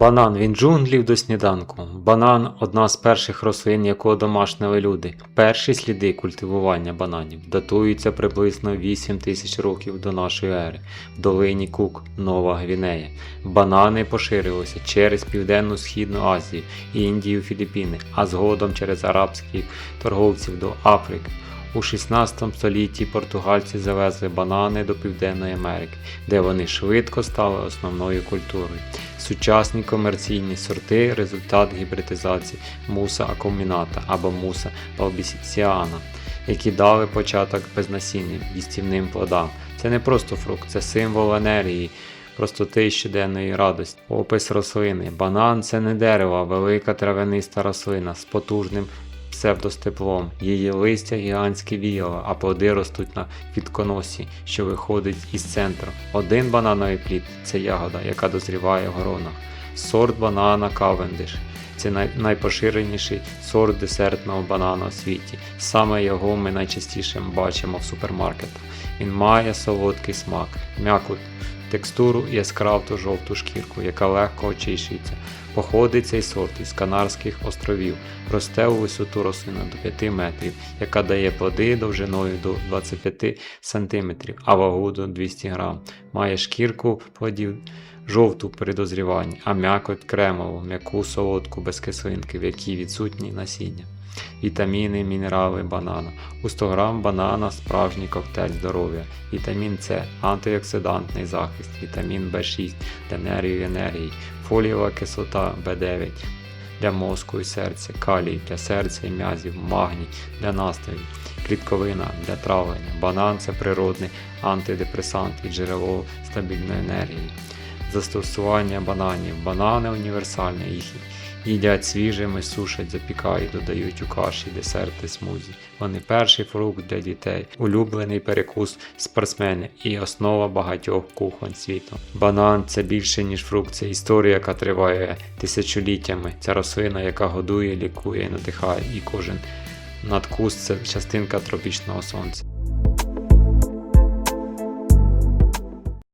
Банан від джунглів до сніданку. Банан одна з перших рослин, яку домашнили люди. Перші сліди культивування бананів датуються приблизно 8 тисяч років до нашої ери в долині Кук, Нова Гвінея. Банани поширилися через Південно-Східну Азію, Індію, Філіппіни, а згодом через арабських торговців до Африки. У 16 столітті португальці завезли банани до Південної Америки, де вони швидко стали основною культурою. Сучасні комерційні сорти результат гібридизації муса акуміната або муса балбісіціана, які дали початок безнасінним їстівним плодам. Це не просто фрукт, це символ енергії, простоти щоденної радості. Опис рослини. Банан це не дерево, а велика травяниста рослина з потужним псевдостеплом. Її листя гігантські віяла, а плоди ростуть на квітконосі, що виходить із центру. Один банановий плід це ягода, яка дозріває в гронах. Сорт банана Кавендиш. Це найпоширеніший сорт десертного банана у світі. Саме його ми найчастіше бачимо в супермаркетах. Він має солодкий смак, м'яку текстуру і яскраву жовту шкірку, яка легко очищується. Походить цей сорт із Канарських островів, росте у висоту рослина до 5 метрів, яка дає плоди довжиною до 25 см, а вагу до 200 г. Має шкірку плодів жовту при а м'якоть кремову, м'яку солодку без кислинки, в якій відсутні насіння. Вітаміни, мінерали банана. У 100 грам банана справжній коктейль здоров'я. Вітамін С, антиоксидантний захист, вітамін В6 для нервів енергії, фолієва кислота В9 для мозку і серця, калій для серця і м'язів, магній для настрою, клітковина для травлення. Банан це природний антидепресант і джерело стабільної енергії. Застосування бананів. Банани універсальні, їх їдять свіжими, сушать, запікають, додають у каші, десерти, смузі. Вони перший фрукт для дітей, улюблений перекус спортсменів і основа багатьох кухонь світу. Банан це більше ніж фрукт, це історія, яка триває тисячоліттями. Це рослина, яка годує, лікує і надихає, і кожен надкус це частинка тропічного сонця.